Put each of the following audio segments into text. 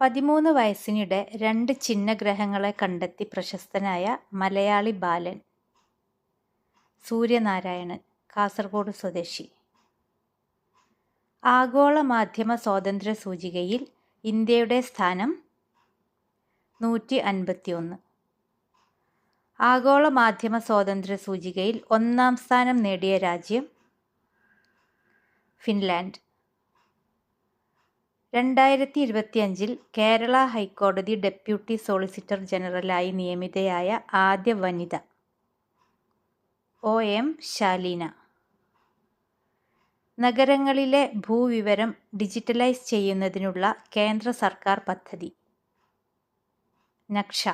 പതിമൂന്ന് വയസ്സിനിടെ രണ്ട് ഛിന്നഗ്രഹങ്ങളെ കണ്ടെത്തി പ്രശസ്തനായ മലയാളി ബാലൻ. സൂര്യനാരായണൻ കാസർഗോഡ് സ്വദേശി. ആഗോള മാധ്യമ സ്വാതന്ത്ര്യ സൂചികയിൽ ഇന്ത്യയുടെ സ്ഥാനം നൂറ്റി അൻപത്തിയൊന്ന് ആഗോള മാധ്യമ സ്വാതന്ത്ര്യ സൂചികയിൽ ഒന്നാം സ്ഥാനം നേടിയ രാജ്യം ഫിൻലാൻഡ്. രണ്ടായിരത്തി ഇരുപത്തിയഞ്ചിൽ കേരള ഹൈക്കോടതി ഡെപ്യൂട്ടി സോളിസിറ്റർ ജനറലായി നിയമിതയായ ആദ്യ വനിത ഒ എം ശാലീന. നഗരങ്ങളിലെ ഭൂവിവരം ഡിജിറ്റലൈസ് ചെയ്യുന്നതിനുള്ള കേന്ദ്ര സർക്കാർ പദ്ധതി. നക്ഷ.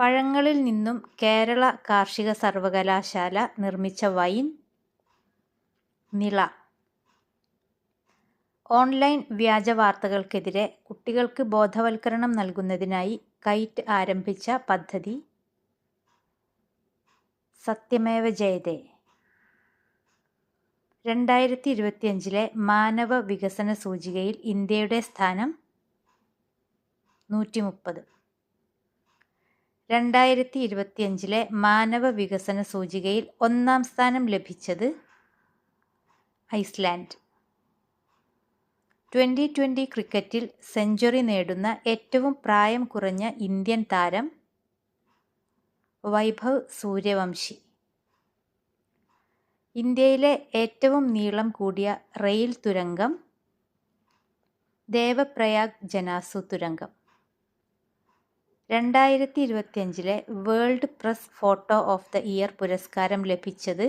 പഴങ്ങളിൽ നിന്നും കേരള കാർഷിക സർവകലാശാല നിർമ്മിച്ച വൈൻ നിള. ഓൺലൈൻ വ്യാജ വാർത്തകൾക്കെതിരെ കുട്ടികൾക്ക് ബോധവൽക്കരണം നൽകുന്നതിനായി കൈറ്റ് ആരംഭിച്ച പദ്ധതി. സത്യമേവ ജയതേ. രണ്ടായിരത്തി ഇരുപത്തിയഞ്ചിലെ മാനവ വികസന സൂചികയിൽ ഇന്ത്യയുടെ സ്ഥാനം നൂറ്റി മുപ്പത് രണ്ടായിരത്തി ഇരുപത്തിയഞ്ചിലെ മാനവ വികസന സൂചികയിൽ ഒന്നാം സ്ഥാനം ലഭിച്ചത് ഐസ്ലാൻഡ്. ട്വന്റി ട്വന്റി ക്രിക്കറ്റിൽ സെഞ്ചുറി നേടുന്ന ഏറ്റവും പ്രായം കുറഞ്ഞ ഇന്ത്യൻ താരം വൈഭവ് സൂര്യവംശി. ഇന്ത്യയിലെ ഏറ്റവും നീളം കൂടിയ റെയിൽ തുരങ്കം ദേവപ്രയാഗ് ജനാസു തുരങ്കം. രണ്ടായിരത്തി ഇരുപത്തിയഞ്ചിലെ world press photo of the year പുരസ്കാരം ലഭിച്ചത്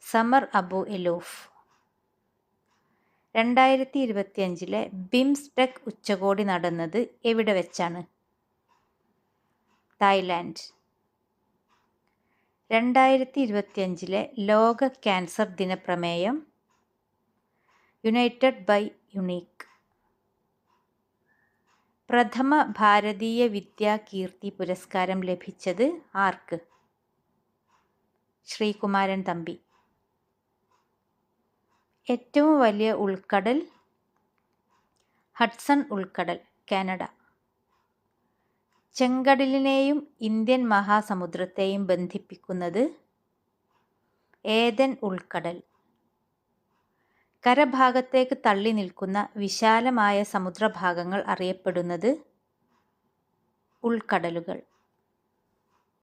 സമർ അബു എലൂഫ്. രണ്ടായിരത്തി ഇരുപത്തിയഞ്ചിലെ ബിംസ്റ്റെക് ഉച്ചകോടി നടന്നത് എവിടെ വെച്ചാണ്? തായ്ലാൻഡ്. രണ്ടായിരത്തി ഇരുപത്തിയഞ്ചിലെ ലോക ക്യാൻസർ ദിനപ്രമേയം യുണൈറ്റഡ് ബൈ യുണീക്ക്. പ്രഥമ ഭാരതീയ വിദ്യാ കീർത്തി പുരസ്കാരം ലഭിച്ചത് ആർക്ക്? ശ്രീകുമാരൻ തമ്പി. ഏറ്റവും വലിയ ഉൾക്കടൽ ഹഡ്സൺ ഉൾക്കടൽ കാനഡ. ചെങ്കടലിനെയും ഇന്ത്യൻ മഹാസമുദ്രത്തെയും ബന്ധിപ്പിക്കുന്നത് ഏതൻ ഉൾക്കടൽ. കരഭാഗത്തേക്ക് തള്ളി നിൽക്കുന്ന വിശാലമായ സമുദ്രഭാഗങ്ങൾ അറിയപ്പെടുന്നത് ഉൾക്കടലുകൾ.